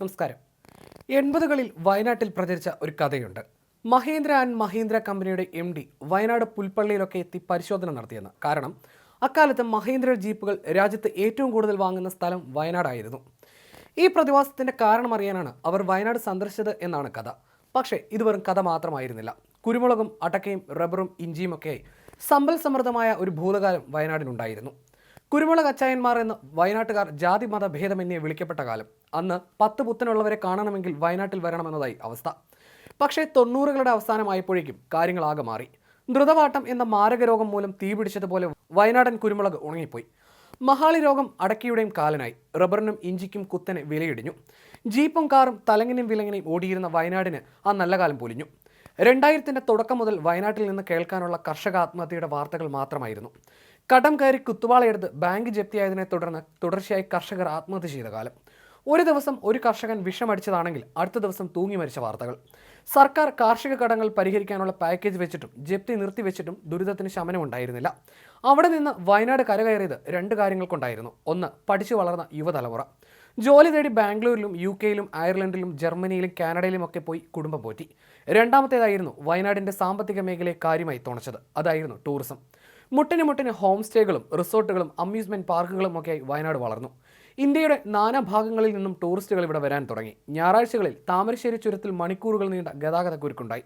നമസ്കാരം. എൺപതുകളിൽ വയനാട്ടിൽ പ്രചരിച്ച ഒരു കഥയുണ്ട്. മഹേന്ദ്ര ആൻഡ് മഹേന്ദ്ര കമ്പനിയുടെ എം ഡി വയനാട് പുൽപ്പള്ളിയിലൊക്കെ എത്തി പരിശോധന നടത്തിയെന്ന്. കാരണം അക്കാലത്ത് മഹേന്ദ്ര ജീപ്പുകൾ രാജ്യത്ത് ഏറ്റവും കൂടുതൽ വാങ്ങുന്ന സ്ഥലം വയനാടായിരുന്നു. ഈ പ്രതിഭാസത്തിന്റെ കാരണം അറിയാനാണ് അവർ വയനാട് സന്ദർശിച്ചത് എന്നാണ് കഥ. പക്ഷേ ഇത് വെറും കഥ മാത്രമായിരുന്നില്ല. കുരുമുളകും അടക്കയും റബ്ബറും ഇഞ്ചിയും ഒക്കെയായി സമ്പൽ സമൃദ്ധമായ ഒരു ഭൂതകാലം വയനാടിനുണ്ടായിരുന്നു. കുരുമുളക് അച്ചായന്മാർ എന്ന് വയനാട്ടുകാർ ജാതി മത ഭേദമന്യേ വിളിക്കപ്പെട്ട കാലം. അന്ന് പത്ത് പുത്തനുള്ളവരെ കാണണമെങ്കിൽ വയനാട്ടിൽ വരണമെന്നതായി അവസ്ഥ. പക്ഷേ തൊണ്ണൂറുകളുടെ അവസാനമായപ്പോഴേക്കും കാര്യങ്ങളാകെ മാറി. ദ്രുതവാട്ടം എന്ന മാരക രോഗം മൂലം തീപിടിച്ചതുപോലെ വയനാടൻ കുരുമുളക് ഉണങ്ങിപ്പോയി. മഹാളി രോഗം അടക്കിയുടെയും കാലനായി. റബ്ബറിനും ഇഞ്ചിക്കും കുത്തനെ വിലയിടിഞ്ഞു. ജീപ്പും കാറും തലങ്ങിനും വിലങ്ങിനെയും ഓടിയിരുന്ന വയനാടിന് ആ നല്ല കാലം പൊലിഞ്ഞു. രണ്ടായിരത്തിന്റെ തുടക്കം മുതൽ വയനാട്ടിൽ നിന്ന് കേൾക്കാനുള്ള കർഷക ആത്മഹത്യയുടെ വാർത്തകൾ മാത്രമായിരുന്നു. കടം കയറി കുത്തുവാളയെടുത്ത് ബാങ്ക് ജപ്തിയായതിനെ തുടർന്ന് തുടർച്ചയായി കർഷകർ ആത്മഹത്യ ചെയ്ത കാലം. ഒരു ദിവസം ഒരു കർഷകൻ വിഷമടിച്ചതാണെങ്കിൽ അടുത്ത ദിവസം തൂങ്ങി മരിച്ച വാർത്തകൾ. സർക്കാർ കാർഷിക കടങ്ങൾ പരിഹരിക്കാനുള്ള പാക്കേജ് വെച്ചിട്ടും ജപ്തി നിർത്തിവെച്ചിട്ടും ദുരിതത്തിന് ശമനം ഉണ്ടായിരുന്നില്ല. അവിടെ നിന്ന് വയനാട് കരകയറിയത് രണ്ട് കാര്യങ്ങൾ കൊണ്ടായിരുന്നു. ഒന്ന് പഠിച്ചു വളർന്ന യുവതലമുറ. ജോലി തേടി ബാംഗ്ലൂരിലും യു കെയിലും അയർലൻഡിലും ജർമ്മനിയിലും കാനഡയിലും ഒക്കെ പോയി കുടുംബം പോറ്റി. രണ്ടാമത്തേതായിരുന്നു വയനാടിന്റെ സാമ്പത്തിക മേഖലയെ കാര്യമായി തുണച്ചത്. അതായിരുന്നു ടൂറിസം. മുട്ടിന് മുട്ടിന് ഹോം സ്റ്റേകളും റിസോർട്ടുകളും അമ്യൂസ്മെന്റ് പാർക്കുകളും ഒക്കെയായി വയനാട് വളർന്നു. ഇന്ത്യയുടെ നാനാഭാഗങ്ങളിൽ നിന്നും ടൂറിസ്റ്റുകൾ ഇവിടെ വരാൻ തുടങ്ങി. ഞായറാഴ്ചകളിൽ താമരശ്ശേരി ചുരത്തിൽ മണിക്കൂറുകൾ നീണ്ട ഗതാഗത കുരുക്കുണ്ടായി.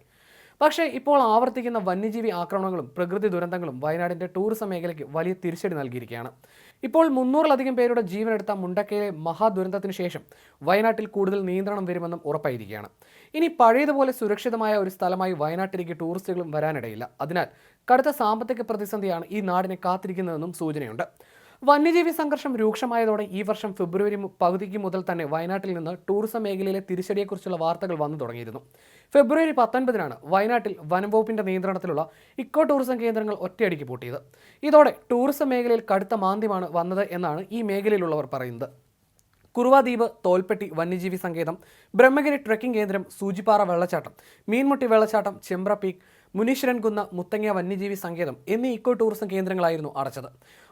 പക്ഷേ ഇപ്പോൾ ആവർത്തിക്കുന്ന വന്യജീവി ആക്രമണങ്ങളും പ്രകൃതി ദുരന്തങ്ങളും വയനാടിന്റെ ടൂറിസം മേഖലയ്ക്ക് വലിയ തിരിച്ചടി നൽകിയിരിക്കുകയാണ്. ഇപ്പോൾ മുന്നൂറിലധികം പേരുടെ ജീവനെടുത്ത മുണ്ടക്കയിലെ മഹാദുരന്തത്തിന് ശേഷം വയനാട്ടിൽ കൂടുതൽ നിയന്ത്രണം വരുമെന്നും ഉറപ്പായിരിക്കുകയാണ്. ഇനി പഴയതുപോലെ സുരക്ഷിതമായ ഒരു സ്ഥലമായി വയനാട്ടിലേക്ക് ടൂറിസ്റ്റുകളും വരാനിടയില്ല. അതിനാൽ കടുത്ത സാമ്പത്തിക പ്രതിസന്ധിയാണ് ഈ നാടിനെ കാത്തിരിക്കുന്നതെന്നും സൂചനയുണ്ട്. വന്യജീവി സംഘർഷം രൂക്ഷമായതോടെ ഈ വർഷം ഫെബ്രുവരി പകുതിക്ക് മുതൽ തന്നെ വയനാട്ടിൽ നിന്ന് ടൂറിസം മേഖലയിലെ തിരിച്ചടിയെക്കുറിച്ചുള്ള വാർത്തകൾ വന്നു തുടങ്ങിയിരുന്നു. ഫെബ്രുവരി പത്തൊൻപതിനാണ് വയനാട്ടിൽ വനംവകുപ്പിന്റെ നിയന്ത്രണത്തിലുള്ള ഇക്കോ ടൂറിസം കേന്ദ്രങ്ങൾ ഒറ്റയടിക്ക് പൂട്ടിയത്. ഇതോടെ ടൂറിസം മേഖലയിൽ കടുത്ത മാന്ദ്യമാണ് വന്നത് എന്നാണ് ഈ മേഖലയിലുള്ളവർ പറയുന്നത്. കുറുവാദ്വീപ് തോൽപ്പെട്ടി വന്യജീവി സങ്കേതം ബ്രഹ്മഗിരി ട്രക്കിംഗ് കേന്ദ്രം സൂചിപ്പാറ വെള്ളച്ചാട്ടം മീൻമുട്ടി വെള്ളച്ചാട്ടം ചെമ്പ്ര പീക്ക് മുനീശ്വരൻ കുന്ന് മുത്തങ്ങ വന്യജീവി സങ്കേതം എന്നീ ഇക്കോ ടൂറിസം കേന്ദ്രങ്ങളായിരുന്നു അടച്ചത്.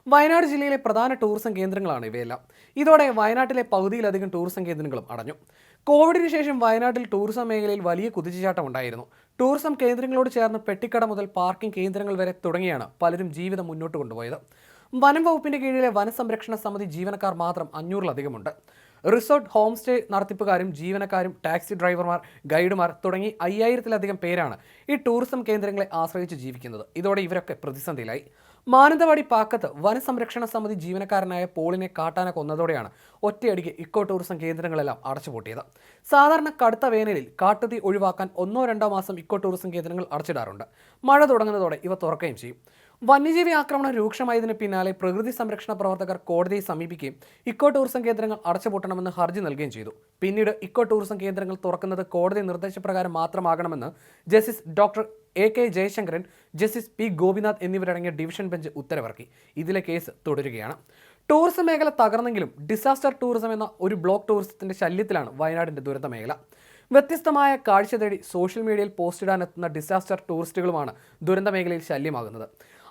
വയനാട് ജില്ലയിലെ പ്രധാന ടൂറിസം കേന്ദ്രങ്ങളാണ് ഇവയെല്ലാം. ഇതോടെ വയനാട്ടിലെ പകുതിയിലധികം ടൂറിസം കേന്ദ്രങ്ങളും അടഞ്ഞു. കോവിഡിന് ശേഷം വയനാട്ടിൽ ടൂറിസം മേഖലയിൽ വലിയ കുതിച്ചുചാട്ടം ഉണ്ടായിരുന്നു. ടൂറിസം കേന്ദ്രങ്ങളോട് ചേർന്ന് പെട്ടിക്കട മുതൽ പാർക്കിംഗ് കേന്ദ്രങ്ങൾ വരെ തുടങ്ങിയാണ് പലരും ജീവിതം മുന്നോട്ട് കൊണ്ടുപോയത്. വനം വകുപ്പിന്റെ കീഴിലെ വനസംരക്ഷണ സമിതി ജീവനക്കാർ മാത്രം അഞ്ഞൂറിലധികമുണ്ട്. റിസോർട്ട് ഹോം സ്റ്റേ നടത്തിപ്പുകാരും ജീവനക്കാരും ടാക്സി ഡ്രൈവർമാർ ഗൈഡുമാർ തുടങ്ങി അയ്യായിരത്തിലധികം പേരാണ് ഈ ടൂറിസം കേന്ദ്രങ്ങളെ ആശ്രയിച്ച് ജീവിക്കുന്നത്. ഇതോടെ ഇവരൊക്കെ പ്രതിസന്ധിയിലായി. മാനന്തവാടി പാക്കത്ത് വനസംരക്ഷണ സമിതി ജീവനക്കാരനായ പോളിനെ കാട്ടാന കൊന്നതോടെയാണ് ഒറ്റയടിക്ക് ഇക്കോ ടൂറിസം കേന്ദ്രങ്ങളെല്ലാം അടച്ചുപൂട്ടിയത്. സാധാരണ കടുത്ത വേനലിൽ കാട്ടുതീ ഒഴിവാക്കാൻ ഒന്നോ രണ്ടോ മാസം ഇക്കോ ടൂറിസം കേന്ദ്രങ്ങൾ അടച്ചിടാറുണ്ട്. മഴ തുടങ്ങുന്നതോടെ ഇവ തുറക്കുകയും ചെയ്യും. വന്യജീവി ആക്രമണം രൂക്ഷമായതിന് പിന്നാലെ പ്രകൃതി സംരക്ഷണ പ്രവർത്തകർ കോടതിയെ സമീപിക്കുകയും ഇക്കോ ടൂറിസം കേന്ദ്രങ്ങൾ അടച്ചുപൂട്ടണമെന്ന് ഹർജി നൽകുകയും ചെയ്തു. പിന്നീട് ഇക്കോ ടൂറിസം കേന്ദ്രങ്ങൾ തുറക്കുന്നത് കോടതി നിർദ്ദേശപ്രകാരം മാത്രമാകണമെന്ന് justice doctor A K Jayasankaran justice P Gopinath എന്നിവരടങ്ങിയ ഡിവിഷൻ ബെഞ്ച് ഉത്തരവിറക്കി. ഇതിലെ കേസ് തുടരുകയാണ്. ടൂറിസം മേഖല തകർന്നെങ്കിലും ഡിസാസ്റ്റർ ടൂറിസം എന്ന ഒരു ബ്ലോക്ക് ടൂറിസത്തിന്റെ ശല്യത്തിലാണ് വയനാടിന്റെ ദുരന്ത മേഖല വ്യത്യസ്തമായ കാഴ്ച തേടി സോഷ്യൽ മീഡിയയിൽ പോസ്റ്റിടാനെത്തുന്ന ഡിസാസ്റ്റർ ടൂറിസ്റ്റുകളുമാണ് ദുരന്ത മേഖലയിൽ ശല്യമാകുന്നത്.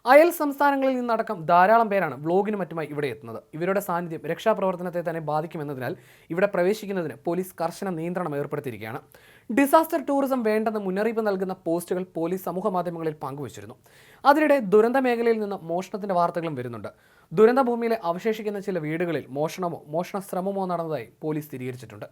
അയൽ സംസ്ഥാനങ്ങളിൽ നിന്നടക്കം ധാരാളം പേരാണ് വ്ലോഗിനും മറ്റുമായി ഇവിടെ എത്തുന്നത്. ഇവരുടെ സാന്നിധ്യം രക്ഷാപ്രവർത്തനത്തെ തന്നെ ബാധിക്കുമെന്നതിനാൽ ഇവിടെ പ്രവേശിക്കുന്നതിന് പോലീസ് കർശന നിയന്ത്രണം ഏർപ്പെടുത്തിയിരിക്കുകയാണ്. ഡിസാസ്റ്റർ ടൂറിസം വേണ്ടെന്ന് മുന്നറിയിപ്പ് നൽകുന്ന പോസ്റ്റുകൾ പോലീസ് സമൂഹ മാധ്യമങ്ങളിൽ പങ്കുവച്ചിരുന്നു. അതിനിടെ ദുരന്ത മേഖലയിൽ നിന്ന് മോഷണത്തിന്റെ വാർത്തകളും വരുന്നുണ്ട്. ദുരന്ത ഭൂമിയിലെ അവശേഷിക്കുന്ന ചില വീടുകളിൽ മോഷണമോ മോഷണ ശ്രമമോ നടന്നതായി പോലീസ് സ്ഥിരീകരിച്ചിട്ടുണ്ട്.